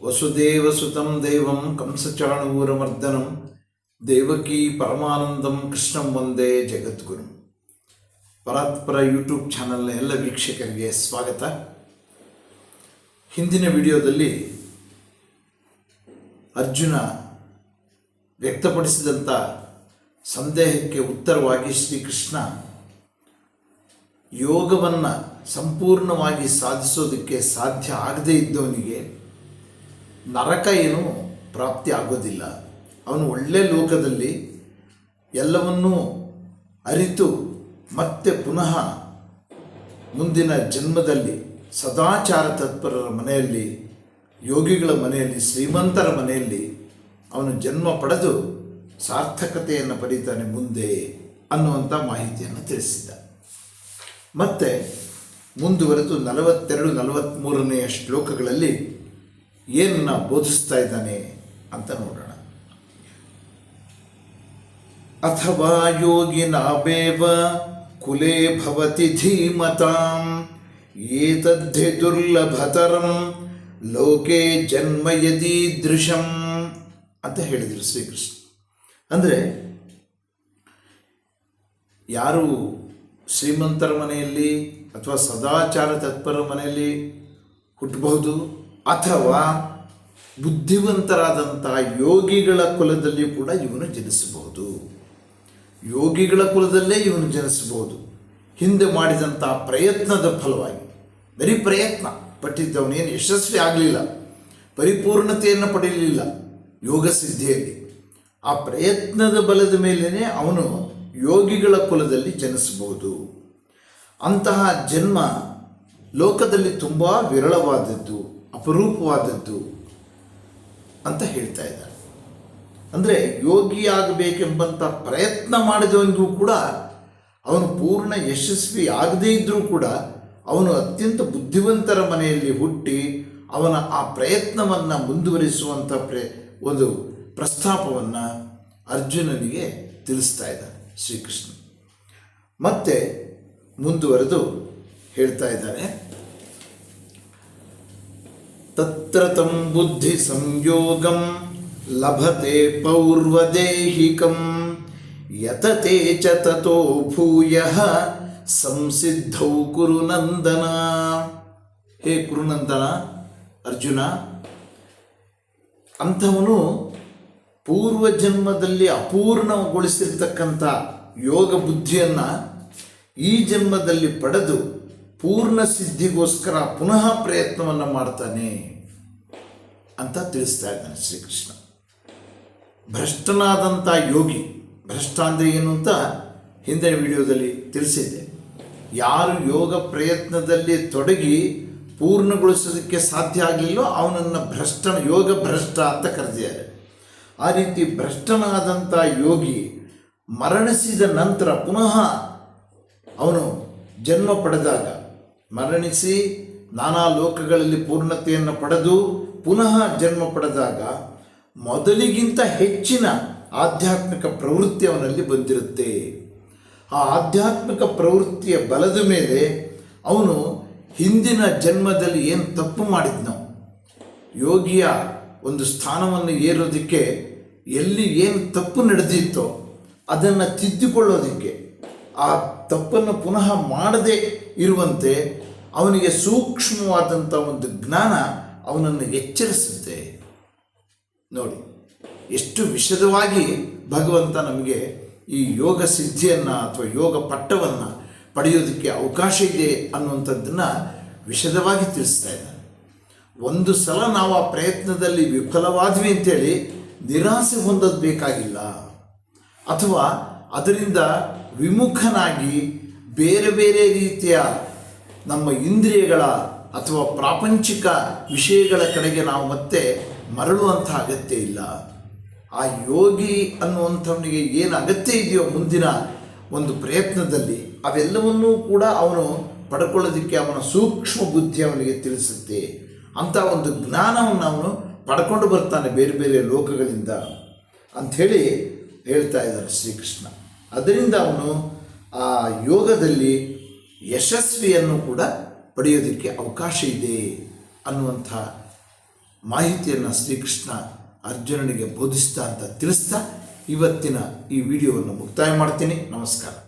ವಸುದೇವಸುತಂ ದೇವಂ ಕಂಸಚಾಣೂರಮರ್ದನಂ ದೇವಕಿ ಪರಮಾನಂದಂ ಕೃಷ್ಣಂ ವಂದೇ ಜಗದ್ಗುರು ಪರಾತ್ಪರ ಯೂಟ್ಯೂಬ್ ಚಾನಲ್ನ ಎಲ್ಲ ವೀಕ್ಷಕರಿಗೆ ಸ್ವಾಗತ. ಹಿಂದಿನ ವಿಡಿಯೋದಲ್ಲಿ ಅರ್ಜುನ ವ್ಯಕ್ತಪಡಿಸಿದಂಥ ಸಂದೇಹಕ್ಕೆ ಉತ್ತರವಾಗಿ ಶ್ರೀಕೃಷ್ಣ ಯೋಗವನ್ನು ಸಂಪೂರ್ಣವಾಗಿ ಸಾಧಿಸೋದಕ್ಕೆ ಸಾಧ್ಯ ಆಗದೇ ಇದ್ದವನಿಗೆ ನರಕ ಏನು ಪ್ರಾಪ್ತಿ ಆಗೋದಿಲ್ಲ. ಅವನು ಒಳ್ಳೆ ಲೋಕದಲ್ಲಿ ಎಲ್ಲವನ್ನೂ ಅರಿತು ಮತ್ತೆ ಪುನಃ ಮುಂದಿನ ಜನ್ಮದಲ್ಲಿ ಸದಾಚಾರ ತತ್ಪರರ ಮನೆಯಲ್ಲಿ, ಯೋಗಿಗಳ ಮನೆಯಲ್ಲಿ, ಶ್ರೀಮಂತರ ಮನೆಯಲ್ಲಿ ಅವನು ಜನ್ಮ ಪಡೆದು ಸಾರ್ಥಕತೆಯನ್ನು ಪಡೀತಾನೆ ಮುಂದೆ ಅನ್ನುವಂಥ ಮಾಹಿತಿಯನ್ನು ತಿಳಿಸಿದ್ದ ಮತ್ತೆ ಮುಂದುವರೆದು ನಲವತ್ತೆರಡು ನಲವತ್ತ್ಮೂರನೆಯ ಶ್ಲೋಕಗಳಲ್ಲಿ ಏನನ್ನ ಬೋಧಿಸ್ತಾ ಇದ್ದಾನೆ ಅಂತ ನೋಡೋಣ. ಅಥವಾ ಯೋಗಿನಾಬೇವ ಕುಲೇ ಭವತಿ ಧೀಮತಾಂ, ಏತದ್ಧಿ ದುರ್ಲಭತರಂ, ಲೋಕೆ ಜನ್ಮ ಯದೀದೃಶಂ ಅಂತ ಹೇಳಿದರು ಶ್ರೀಕೃಷ್ಣ. ಅಂದರೆ ಯಾರು ಶ್ರೀಮಂತರ ಮನೆಯಲ್ಲಿ ಅಥವಾ ಸದಾಚಾರ ತತ್ಪರ ಮನೆಯಲ್ಲಿ ಹುಟ್ಟಬಹುದು? ಅಥವಾ ಬುದ್ಧಿವಂತರಾದಂಥ ಯೋಗಿಗಳ ಕುಲದಲ್ಲಿ ಕೂಡ ಇವನು ಜನಿಸಬಹುದು. ಯೋಗಿಗಳ ಕುಲದಲ್ಲೇ ಇವನು ಜನಿಸಬಹುದು. ಹಿಂದೆ ಮಾಡಿದಂಥ ಪ್ರಯತ್ನದ ಫಲವಾಗಿ. ಬರೀ ಪ್ರಯತ್ನ ಪಟ್ಟಿದ್ದವನೇನು ಯಶಸ್ವಿ ಆಗಲಿಲ್ಲ. ಪರಿಪೂರ್ಣತೆಯನ್ನು ಪಡೆಯಲಿಲ್ಲ ಯೋಗ ಸಿದ್ಧಿಯಲ್ಲಿ. ಆ ಪ್ರಯತ್ನದ ಬಲದ ಮೇಲೇ ಅವನು ಯೋಗಿಗಳ ಕುಲದಲ್ಲಿ ಜನಿಸಬಹುದು. ಅಂತಹ ಜನ್ಮ ಲೋಕದಲ್ಲಿ ತುಂಬ ವಿರಳವಾದದ್ದು. ಅಪರೂಪವಾದದ್ದು ಅಂತ ಹೇಳ್ತಾ ಇದ್ದಾರೆ. ಅಂದರೆ ಯೋಗಿಯಾಗಬೇಕೆಂಬಂಥ ಪ್ರಯತ್ನ ಮಾಡಿದವನಿಗೂ ಕೂಡ ಅವನು ಪೂರ್ಣ ಯಶಸ್ವಿ ಆಗದೇ ಇದ್ದರೂ ಕೂಡ ಅವನು ಅತ್ಯಂತ ಬುದ್ಧಿವಂತರ ಮನೆಯಲ್ಲಿ ಹುಟ್ಟಿ ಅವನ ಆ ಪ್ರಯತ್ನವನ್ನು ಮುಂದುವರಿಸುವಂಥ ಪ್ರ ಒಂದು ಪ್ರಸ್ತಾಪವನ್ನು ಅರ್ಜುನನಿಗೆ ತಿಳಿಸ್ತಾ ಇದ್ದಾನೆ ಶ್ರೀಕೃಷ್ಣ. ಮತ್ತೆ ಮುಂದುವರೆದು ಹೇಳ್ತಾ ಇದ್ದಾನೆ ತತ್ರ ತಂ ಬುದ್ಧಿ ಸಂಯೋಗಂ ಲಭತೆ ಪೌರ್ವದೇಹಿಕಂ ಯತತೆ ಚ ತಥೋ ಭೂಯ ಸಂಸಿದ್ಧೌ ಕುರುನಂದನ ಹೇ ಕುರುನಂದನ ಅರ್ಜುನ ಅಂಥವನು ಪೂರ್ವ ಜನ್ಮದಲ್ಲಿ ಅಪೂರ್ಣಗೊಳಿಸಿರ್ತಕ್ಕಂಥ ಯೋಗ ಬುದ್ಧಿಯನ್ನು ಈ ಜನ್ಮದಲ್ಲಿ ಪಡೆದು ಪೂರ್ಣ ಸಿದ್ಧಿಗೋಸ್ಕರ ಪುನಃ ಪ್ರಯತ್ನವನ್ನು ಮಾಡ್ತಾನೆ ಅಂತ ತಿಳಿಸ್ತಾ ಇದ್ದಾನೆ ಶ್ರೀಕೃಷ್ಣ. ಭ್ರಷ್ಟನಾದಂಥ ಯೋಗಿ, ಭ್ರಷ್ಟ ಅಂದರೆ ಏನು ಅಂತ ಹಿಂದಿನ ವಿಡಿಯೋದಲ್ಲಿ ತಿಳಿಸಿದ್ದೆ. ಯಾರು ಯೋಗ ಪ್ರಯತ್ನದಲ್ಲಿ ತೊಡಗಿ ಪೂರ್ಣಗೊಳಿಸೋದಕ್ಕೆ ಸಾಧ್ಯ ಆಗಲಿಲ್ಲೋ ಅವನನ್ನು ಭ್ರಷ್ಟ, ಯೋಗ ಭ್ರಷ್ಟ ಅಂತ ಕರೆದಿದ್ದಾರೆ. ಆ ರೀತಿ ಭ್ರಷ್ಟನಾದಂಥ ಯೋಗಿ ಮರಣಿಸಿದ ನಂತರ ಪುನಃ ಅವನು ಜನ್ಮ ಪಡೆದಾಗ ಮರಣಿಸಿ ನಾನಾ ಲೋಕಗಳಲ್ಲಿ ಪೂರ್ಣತೆಯನ್ನು ಪಡೆದು ಪುನಃ ಜನ್ಮ ಪಡೆದಾಗ ಮೊದಲಿಗಿಂತ ಹೆಚ್ಚಿನ ಆಧ್ಯಾತ್ಮಿಕ ಪ್ರವೃತ್ತಿ ಅವನಲ್ಲಿ ಬಂದಿರುತ್ತೆ. ಆ ಆಧ್ಯಾತ್ಮಿಕ ಪ್ರವೃತ್ತಿಯ ಬಲದ ಮೇಲೆ ಅವನು ಹಿಂದಿನ ಜನ್ಮದಲ್ಲಿ ಏನು ತಪ್ಪು ಮಾಡಿದ್ನೋ, ಯೋಗಿಯ ಒಂದು ಸ್ಥಾನವನ್ನು ಏರೋದಕ್ಕೆ ಎಲ್ಲಿ ಏನು ತಪ್ಪು ನಡೆದಿತ್ತೋ ಅದನ್ನು ತಿದ್ದಿಕೊಳ್ಳೋದಕ್ಕೆ ಆ ತಪ್ಪನ್ನು ಪುನಃ ಮಾಡದೇ ಇರುವಂತೆ ಅವನಿಗೆ ಸೂಕ್ಷ್ಮವಾದಂಥ ಒಂದು ಜ್ಞಾನ ಅವನನ್ನು ಎಚ್ಚರಿಸುತ್ತೆ. ನೋಡಿ, ಎಷ್ಟು ವಿಷದವಾಗಿ ಭಗವಂತ ನಮಗೆ ಈ ಯೋಗ ಸಿದ್ಧಿಯನ್ನು ಅಥವಾ ಯೋಗ ಪಟ್ಟವನ್ನು ಪಡೆಯೋದಕ್ಕೆ ಅವಕಾಶ ಇದೆ ಅನ್ನುವಂಥದ್ದನ್ನು ವಿಷದವಾಗಿ ತಿಳಿಸ್ತಾ ಇದ್ದಾನೆ. ಒಂದು ಸಲ ನಾವು ಆ ಪ್ರಯತ್ನದಲ್ಲಿ ವಿಫಲವಾದ್ವಿ ಅಂತೇಳಿ ನಿರಾಸೆ ಹೊಂದೋದು ಬೇಕಾಗಿಲ್ಲ. ಅಥವಾ ಅದರಿಂದ ವಿಮುಖನಾಗಿ ಬೇರೆ ಬೇರೆ ರೀತಿಯ ನಮ್ಮ ಇಂದ್ರಿಯಗಳ ಅಥವಾ ಪ್ರಾಪಂಚಿಕ ವಿಷಯಗಳ ಕಡೆಗೆ ನಾವು ಮತ್ತೆ ಮರಳುವಂಥ ಅಗತ್ಯ ಇಲ್ಲ. ಆ ಯೋಗಿ ಅನ್ನುವಂಥವನಿಗೆ ಏನು ಅಗತ್ಯ ಇದೆಯೋ ಮುಂದಿನ ಒಂದು ಪ್ರಯತ್ನದಲ್ಲಿ ಅವೆಲ್ಲವನ್ನೂ ಕೂಡ ಅವನು ಪಡ್ಕೊಳ್ಳೋದಕ್ಕೆ ಅವನ ಸೂಕ್ಷ್ಮ ಬುದ್ಧಿ ಅವನಿಗೆ ತಿಳಿಸುತ್ತೆ. ಅಂಥ ಒಂದು ಜ್ಞಾನವನ್ನು ಅವನು ಪಡ್ಕೊಂಡು ಬರ್ತಾನೆ ಬೇರೆ ಬೇರೆ ಲೋಕಗಳಿಂದ. ಅಂಥೇಳಿ ಹೇಳ್ತಾ ಇದ್ದಾರೆ ಶ್ರೀಕೃಷ್ಣ. ಅದರಿಂದ ಅವನು ಆ ಯೋಗದಲ್ಲಿ ಯಶಸ್ವಿಯನ್ನು ಕೂಡ ಪಡೆಯೋದಕ್ಕೆ ಅವಕಾಶ ಇದೆ ಅನ್ನುವಂಥ ಮಾಹಿತಿಯನ್ನು ಶ್ರೀಕೃಷ್ಣ ಅರ್ಜುನನಿಗೆ ಬೋಧಿಸ್ತಾ ಅಂತ ತಿಳಿಸ್ತಾ ಇವತ್ತಿನ ಈ ವಿಡಿಯೋವನ್ನು ಮುಕ್ತಾಯ ಮಾಡ್ತೀನಿ. ನಮಸ್ಕಾರ.